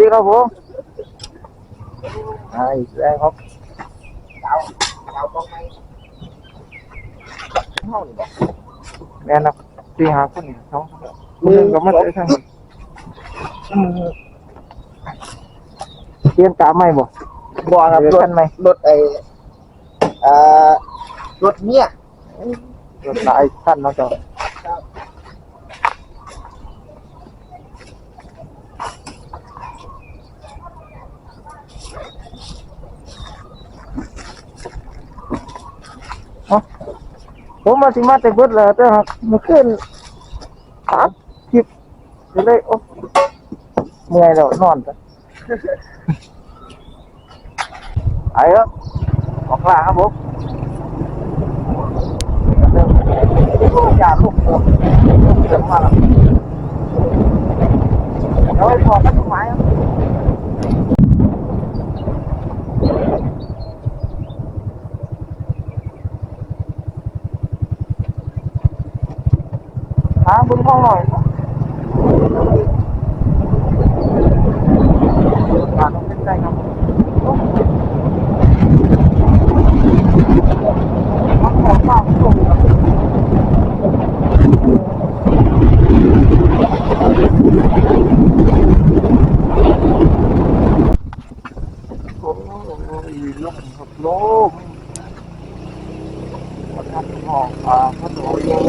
สวัสดีครับผมอ่าอีกแล้วครับแม่นับตีหาคนนี่สองมือก็มาได้ทั้งเตรียมตามไหมบ่บ่ครับเดี๋ยวรถท่านไหมรถไอ้อ่ารถเนี่ยรถหลายท่านเนาะจ้ะ ผมมาสิมาแต่เบิดแล้วแต่ครับเมื่อคืนครับคลิปจะได้โอ้เมื่อยแล้วนอนจ้ะไปครับออกล่าครับผมอย่าลุกผมเกิดมาแล้วเดี๋ยวไปพอกันตรงไหนครับหาบุญห้องหน่อยอ่าต้องเป็นใจครับมันขอฝากส่งครับ โอ้ยลมครับลม มันทำห้องอ่าพัดลมเดี๋ยว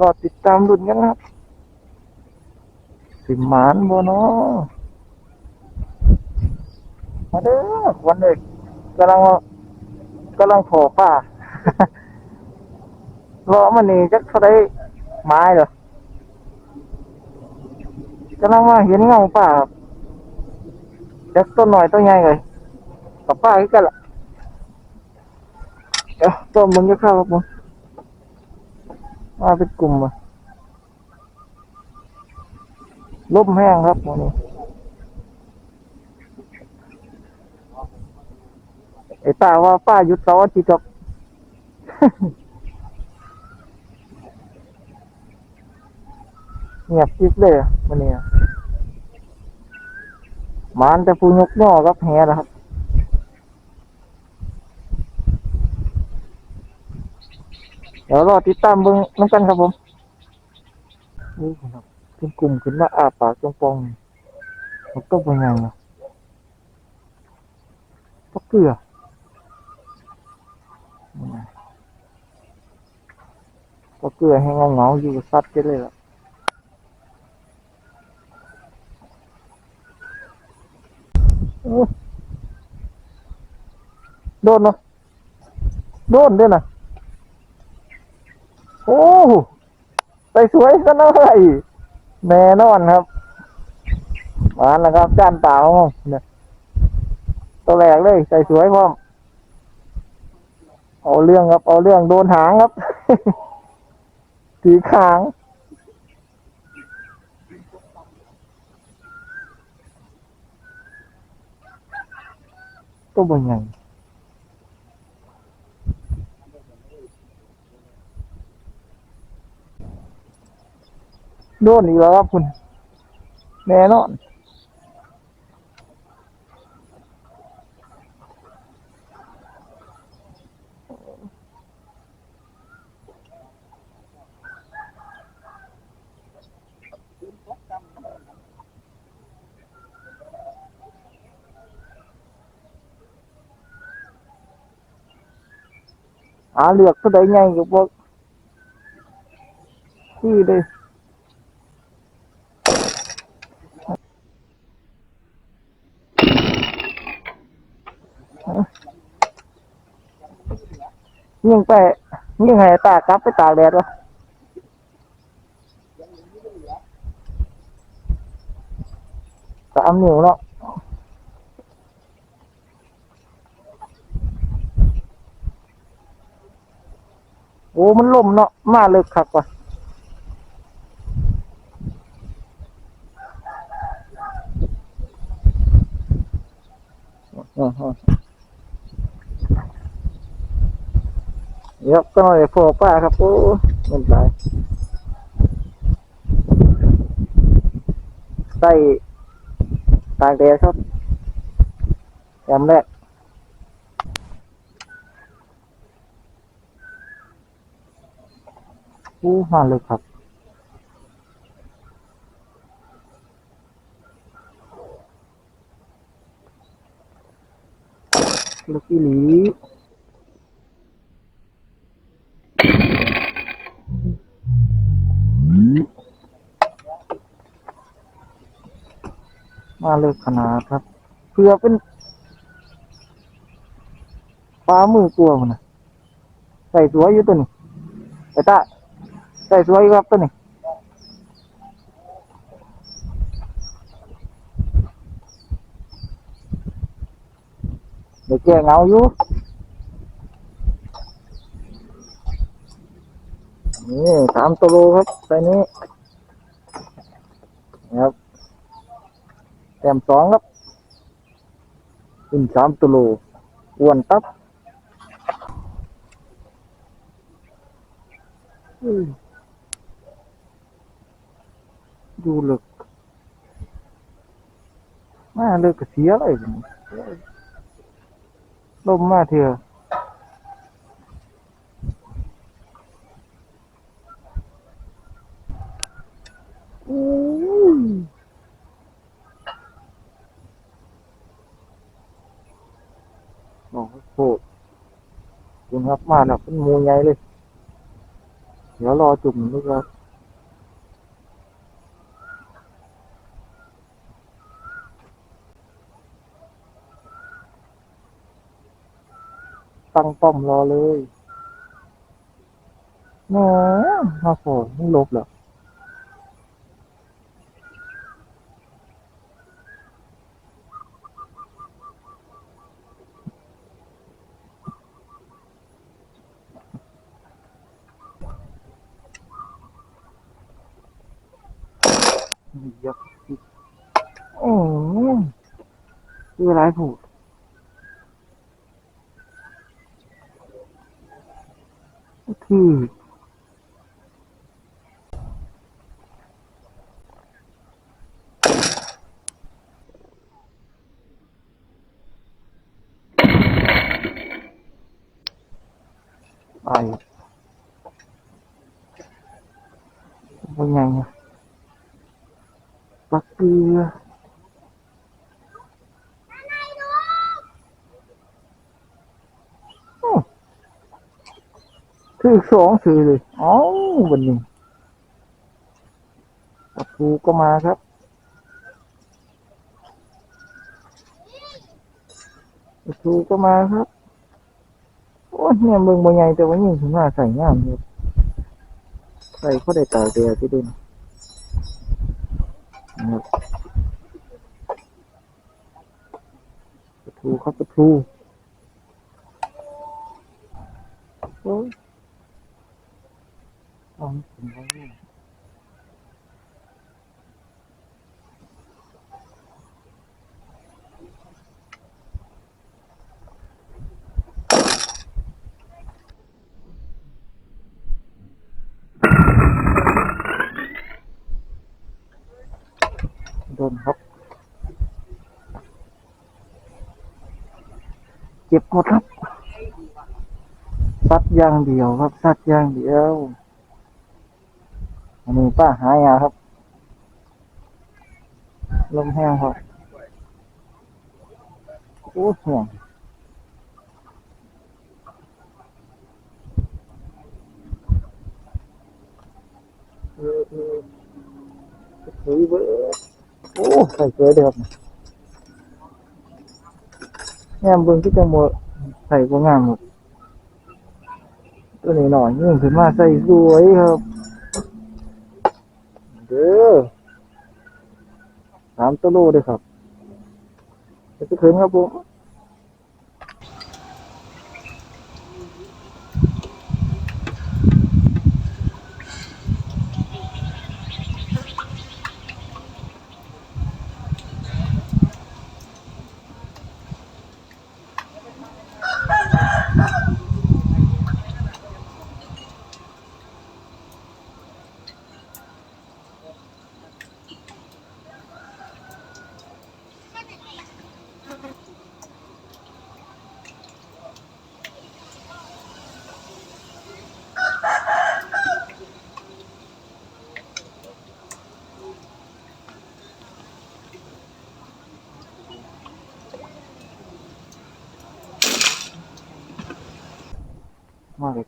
รอติดตามรุ่นกันนะครับ สิมานบ่เนาะมาเด้อวันเด็กกำลังว่ากำลังพอป้ารอมันนี่จักเขาได้ไม้เหรอกำลังมาเห็นเงาป้าจักต้นหน่อยต้นใหญ่เลยกับป้าคือกันล่ะเดี๋ยวต้นมึงจะเข้าครับมมาเป็นกลุ่มอะ ลมแห้งครับวันนี้ไอ้ป้าว่าป้าหยุดเสาร์อาทิตย์ครับเงียบกริบเลยอะวันนี้อะมานแต่ผู้ยกย่อครับแหนะครับเดี๋ยวรอติดตามเบิ้งน้ำกันครับผมนี่ครับ ขึ้นกลุ่มขึ้นมาอาปากจงปองมันก็เป็นยังไงก็เกลือนี่นะก็เกลือให้เงาเงาๆอยู่กับสัตว์กันเลยล่ะโอ้โดนเนาะโดนด้วยนะโอ้ไปสวยซะหน่อย แน่นอนครับมาแล้วครับจานเปล่าเนี่ยตัวแรกเลยใส่สวยพร้อมเอาเรื่องครับ เอาเรื่องโดนหางครับสีขางตัวบนให โดนอีกแล้วครับคุณแน่นอนหาเลือกก็ได้ไงกับพวกที่เลย ยิงไปยิงให้ตากลับไปตากแดดวะสามนิ้วเนาะโอ้มันล่มเนาะมาเลิกคักว่ะอือ ฮึยกก็หน่อยพอป้าครับโอ้ไม่เป็นไรใส่ตากแดดครับแอมแรกอู้มาเลยครับลูกอีหลีาเลยขนาดครับเพื่อเป็นฟ้ามือกลัวมันนะใส่สวยอยู่ตัวนี้ไอ้ตาใส่สวยครับตัวนี้เดี๋ยวแกเงาอยู่นี่สามตัวโลครับใส่นี้ครับ แต้มสองครับขึ้นสามตัวโลอ้วนตับอืมดูลึกมาเลิกก็เสียอะไรกันลมมาเถอะอู้ย โอ้โหคุณครับมาแล้วเป็นมูใหญ่เลย เดี๋ยวรอจุ่มนึกว่าตั้งป้อมรอเลยแหมมาโผล่ไม่ลบเหรอยักษ์โอ้ยคืออะไรผูก ที่ไปเป็นไงอะปักเกลือโอ้ คือสองสื่อเลยอ๋อวันนี้ประตูก็มาครับประตูก็มาครับโอ้ยเนี่ยเมืองบางใหญ่แต่ว่ายิ่งถึงว่าใส่งามเลยใส่ก็ได้ตากแดดที่ดินนะครับประตูครับปะตูโอ้ย อ๋อผมว่าเนี่ย โดนครับเจ็บหมดครับซัดอย่างเดียวครับซัดอย่างเดียวอันนี้ป้าหายาครับ ลมแห้งครับโอ้แห้งเออเออสวยเบิด โอ้ใส่สวยเด้อครับแง่มเบิ่งที่จังหวะใส่ก็งามหมดตัวนี้หน่อยยิ่งขึ้นมาใส่สวยครับ เด้อสามตัวโลเลยครับจะไปคืนครับผม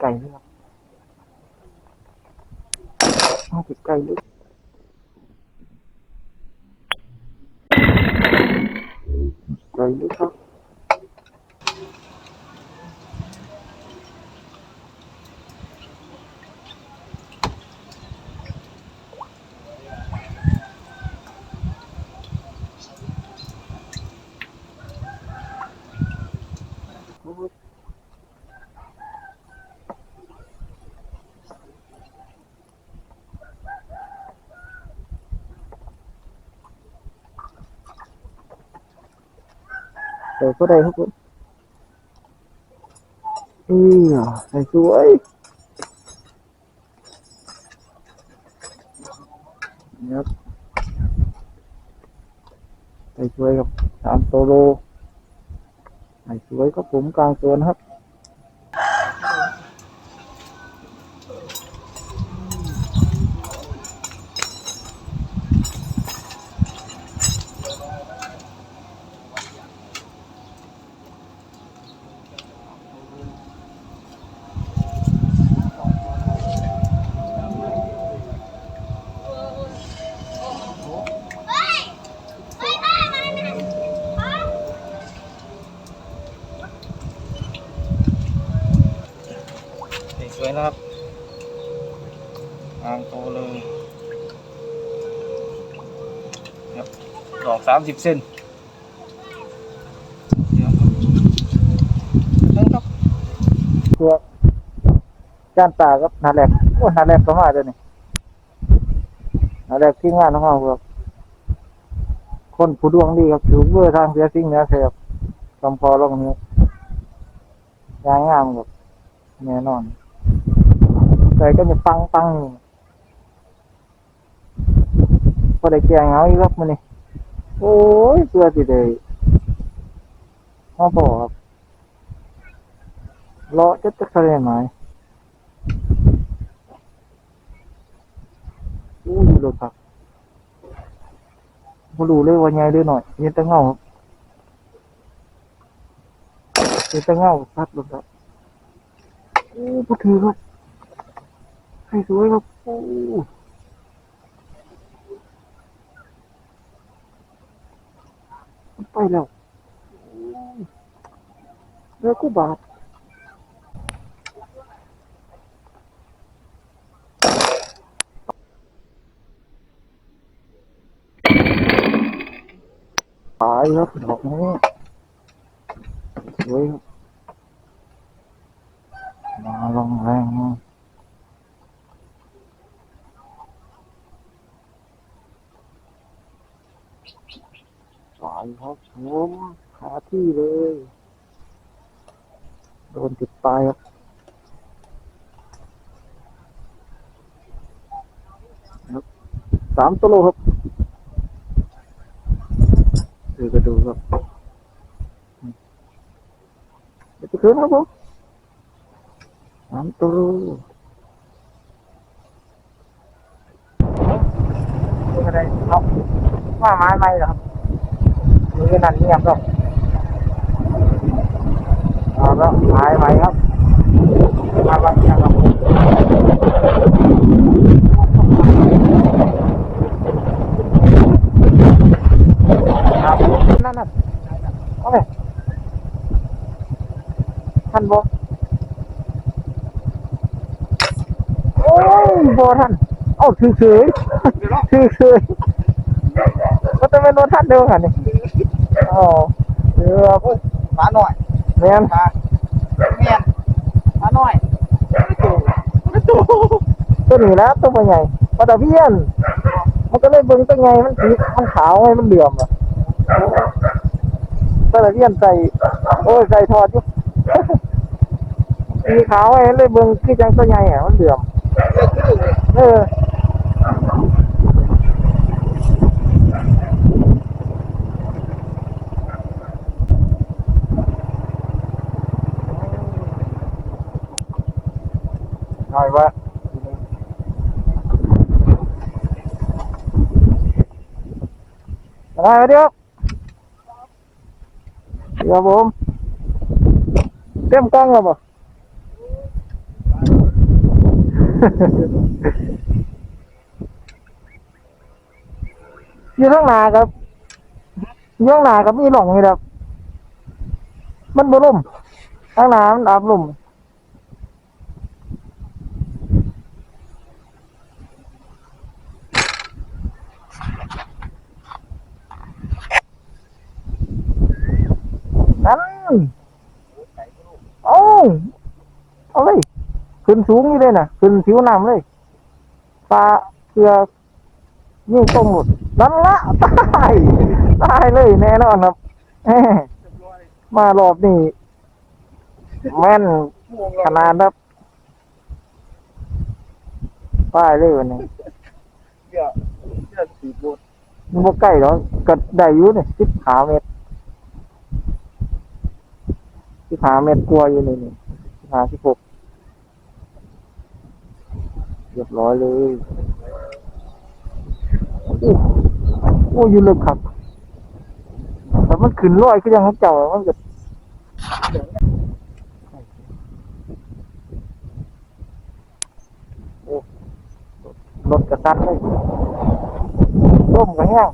ไกลๆนี่ครับมาไกลๆเลยไกลเลยครับ เดี๋ยวก็ได้ครับผมอือใส่สวยนี่ครับามสิบเซนตัวจ้านตาครับนาแรกโอ้นาแรกก็มาเดี๋ยวนี้นาแรกที่งานของเราครับคนผู้ดวงดีครับถูกเบอร์ทางเสียสิ่งเนี้ยเสียบกำพอลงนี้ยางงามครับแน่นอนใส่ก็จะปังปังพอได้แกงเอาอีกรับมันนี่ โอ้ยเพื่อสิได้มาบอกครับเลาะจะจะทะเลไหมอู้ยรถครับบ่รู้เลยว่าใหญ่หรือหน่อยเห็นแต่เงาครับเห็นแต่เงาพัดรถครับโอ้บ่ถือครับให้สวยครับโอ้มันไป แล้วโอ้ยแล้วก็บาดตายครับดอกนี้สวยครับมาลงแรงมา สายครับผมหาที่เลย โดนติดตายครับสามตัวโลครับดูก็ดูครับเดี๋ยวจะคืนครับผมสามตัวโลดูก็ได้เอาว่าไม้ไหมเหรอครับ มือนั่นเงียบครับเอาล้วหายไปครับมาบังเงียบครับครับนั่นนั่นเอาไปท่านบอกโอ้ยบอท่านเอ้าถือเฉยถือเฉยก็จะเป็นโดนท่านเดียวกันนี่ อ๋อเรือปลาหน่อยแมนปลาเมียนปลาหน่อยไม่ถูกไม่ถูกตัวนี้นะตัวมันใหญ่ปลาตะเพียน มันก็เลยเบิ่งตัวไงมันสีมันขาวไงมันเหลื่อมอะปลาตะเพียนใส่โอ้ยใส่ทอดอยู่สีขาวไงเลยเบิ่งคือจังตัวใหญ่อะมันเหลื่อมเออหน่อยวะ อะไรเดี๋ยวเดี๋ยวผมเต็มกล้องแล้วบ่อยู่ข้างหน้าครับอยู่ข้างหน้ากับมีหล่องนี่ครับ มันบ่ล่มข้างหน้ามันอาบลม นั่นเอาเอาเลย ขึ้นสูงนี่เลยนะขึ้นผิวน้ำเลยปลาเกลือยิ่งต้มหมดนั่นละตายตายเลยแน่นอนครับแหมมารอบนี้แม่นขนาดครับตายเลยวันนี้เดี๋ยวเดี๋ยวสีบดมันบ่ใกล้หรอกก็ได้อยู่เนี่ยสิบหาเมตร สิบหาเมตรกลัวอยู่นี่นี่สิบหาสิบหกเรียบร้อยเลยโอ้โอ้ยู่เลึกครับแต่มันขึ้นลอยก็ยังเจ้ามันก็โอ้รถกระตันเลยร่มก็แห้ง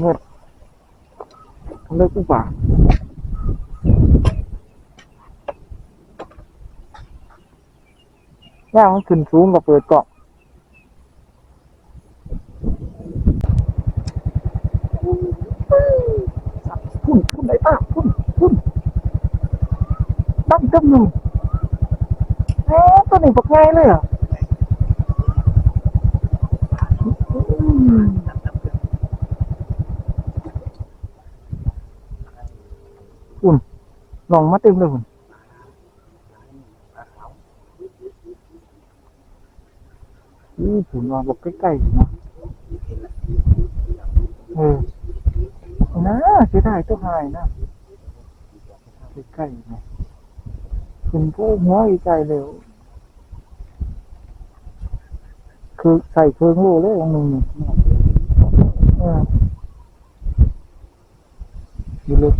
เงิดเลิกอุบาทย่างมันขึ้นสูงกับเปิดเกาะ พุ่นพุ่นไหนป้าพุ่นพุ่นตั้งตั้งหนึ่งเอ๊ะตัวหนี้บอกง่ายเลยอะอุ่นลองมาเต็มเลยคุณอู้ผุนวางบอกใกล้ๆนะเออ นะเสียดายตัวหายนะใกล้ๆนะคุณผู้หัวใจเร็วคือใส่เครื่องโล่เลยองหนึ่งนี่เออดูเลย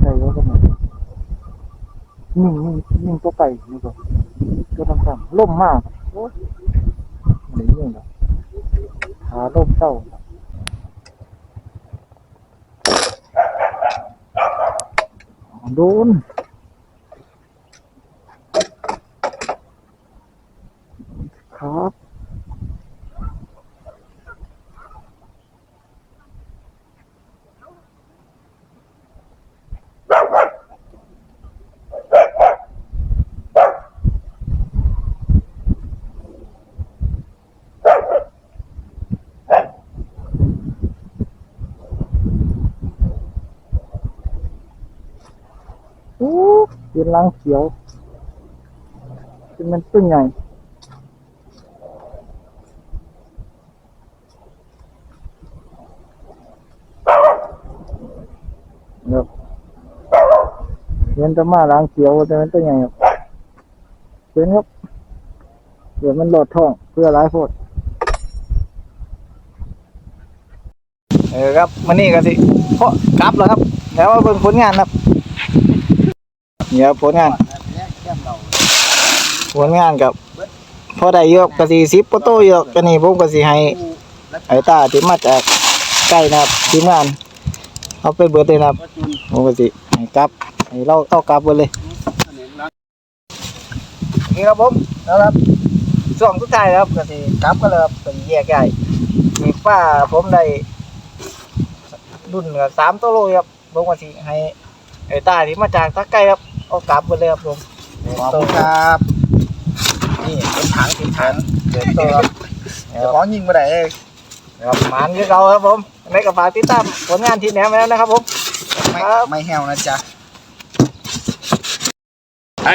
ใส่แล้วก็มานิ่งนิ่งนิ่งตัวไก่นี่ก็ก็ทำซ้ำล่มมากโอ้ยไหนยิ่งเหรอขาล่มเศร้า โดนครับอู้ เขียวเป็นมันตึ้งใหญ่ครับเห็นตะมาล้างเขียวแต่มันตัวใหญ่ครับเห็นครับ เดี๋ยวมันหลอดท้องเพื่อร้ายโพดเออครับมันนี่กันสิเพราะกลับแล้วครับ แล้วว่าเป็นผลงานครับ เนี่ยผลงาน ผลงานกับพอได้เยอะกะสีสิบปโตเยอะกันนี่ผมก็สิให้ไอ้ตาที่มาจากใกล้นะครับทีมงานเอาไปเบิดเลยนะครับผมก็สิให้กลับให้เราเอากลับเบิดเลยนี่ครับผมนะครับช่วงสุดท้ายครับก็สิกลับกันเลยครับเป็นแยกย้ายมีป้าผมได้รุ่นกับสามตัวโลครับผมก็สิให้ไอ้ตาที่มาจากทักไกลครับ เอากลับเบิดเลยครับผมขอบคุณครับ นี่เป็นถังเป็นถังเดี๋ยวตัวครับเดี๋ยวของยิงมาได้เองครับหมันคือเราครับผมในกับฝากติดตามผลงานที่แหนมไว้แล้วนะครับผมไม่ครับไม่แห้วนะจ๊ะไป